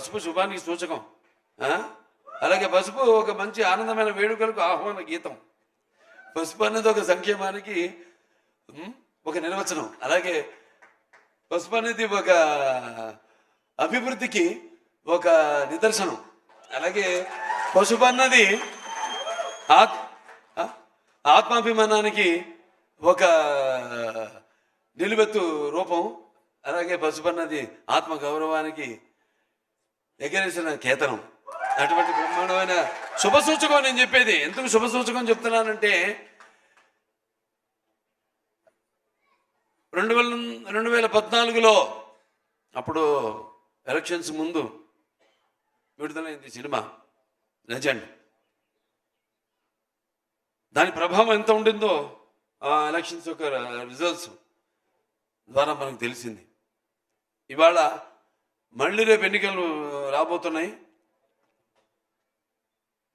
పసుపు శుభానికి సూచకం. ఆ? అలాగే పసుపు ఒక మంచి ఆనందమైన వేడుకలకు ఆహ్వాన గీతం. పసుపు అనేది ఒక సంక్షేమానికి ఒక నిర్వచనం. అలాగే పసుపు అనేది ఒక అభివృద్ధికి ఒక నిదర్శనం. అలాగే పసుపు అన్నది ఆత్ ఆత్మాభిమానానికి ఒక నిలువెత్తు రూపం. అలాగే పసుపు అన్నది ఆత్మ గౌరవానికి ఎగరేసిన కేతనం. అటువంటి బ్రహ్మాండమైన శుభ సూచకం నేను చెప్పేది. ఎందుకు శుభ సూచకం చెప్తున్నానంటే రెండు వేల రెండు వేల పద్నాలుగులో అప్పుడు ఎలక్షన్స్ ముందు విడుదలైంది సినిమా. లెజెండ్. దాని ప్రభావం ఎంత ఉండిందో ఆ ఎలక్షన్స్ యొక్క రిజల్ట్స్ ద్వారా మనకు తెలిసింది. ఇవాళ మళ్ళీ రేపు ఎన్నికలు రాబోతున్నాయి.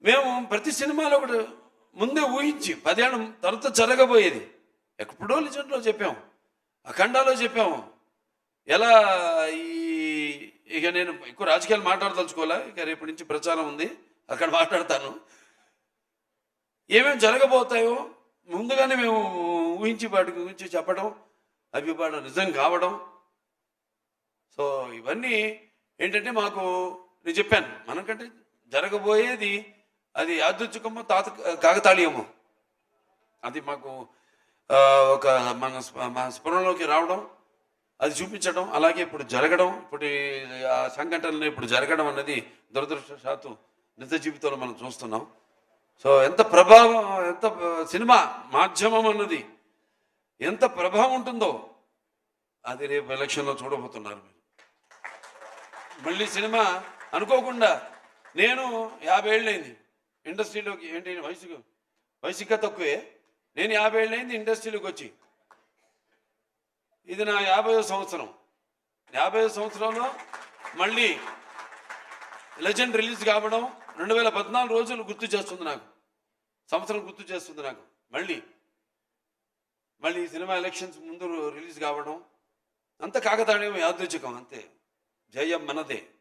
మేము ప్రతి సినిమాలో కూడా ముందే ఊహించి పదేళ్ళ తర్వాత జరగబోయేది. ఎప్పుడో లిజెండ్లో చెప్పాము అఖండాలో చెప్పాము. ఎలా ఈ ఇక నేను ఎక్కువ రాజకీయాలు మాట్లాడదలుచుకోలే ఇక రేపటి నుంచి ప్రచారం ఉంది అక్కడ మాట్లాడతాను. ఏమేమి జరగబోతాయో ముందుగానే మేము ఊహించి వాటి గురించి చెప్పడం అవి నిజం కావడం సో ఇవన్నీ ఏంటంటే మాకు నేను చెప్పాను. మనకంటే జరగబోయేది అది యాదృచ్ఛికము తాత కాకతాళీయము. అది మాకు ఒక మన మన స్ఫురణలోకి రావడం అది చూపించడం అలాగే ఇప్పుడు జరగడం ఇప్పుడు ఆ సంఘటనలు ఇప్పుడు జరగడం అన్నది దురదృష్టశాత్తు నిజ జీవితంలో మనం చూస్తున్నాం. సో ఎంత ప్రభావం ఎంత సినిమా మాధ్యమం అన్నది ఎంత ప్రభావం ఉంటుందో అది రేపు ఎలక్షన్లో చూడబోతున్నారు మీరు. మళ్ళీ సినిమా అనుకోకుండా నేను యాభై ఏళ్ళైంది. ఇండస్ట్రీలోకి ఏంటి వయసు వయసు ఇంకా తక్కువే. నేను యాభై ఏళ్ళైంది ఇండస్ట్రీలోకి వచ్చి. ఇది నా యాభై సంవత్సరం. యాభై సంవత్సరంలో మళ్ళీ లెజెండ్ రిలీజ్ కావడం రెండు వేల పద్నాలుగు రోజులు గుర్తు చేస్తుంది నాకు. సంవత్సరం గుర్తు చేస్తుంది నాకు. మళ్ళీ మళ్ళీ సినిమా ఎలక్షన్స్ ముందు రిలీజ్ కావడం అంత కాకతాళీయం యాదృచ్ఛికం అంతే. जयम मनदे।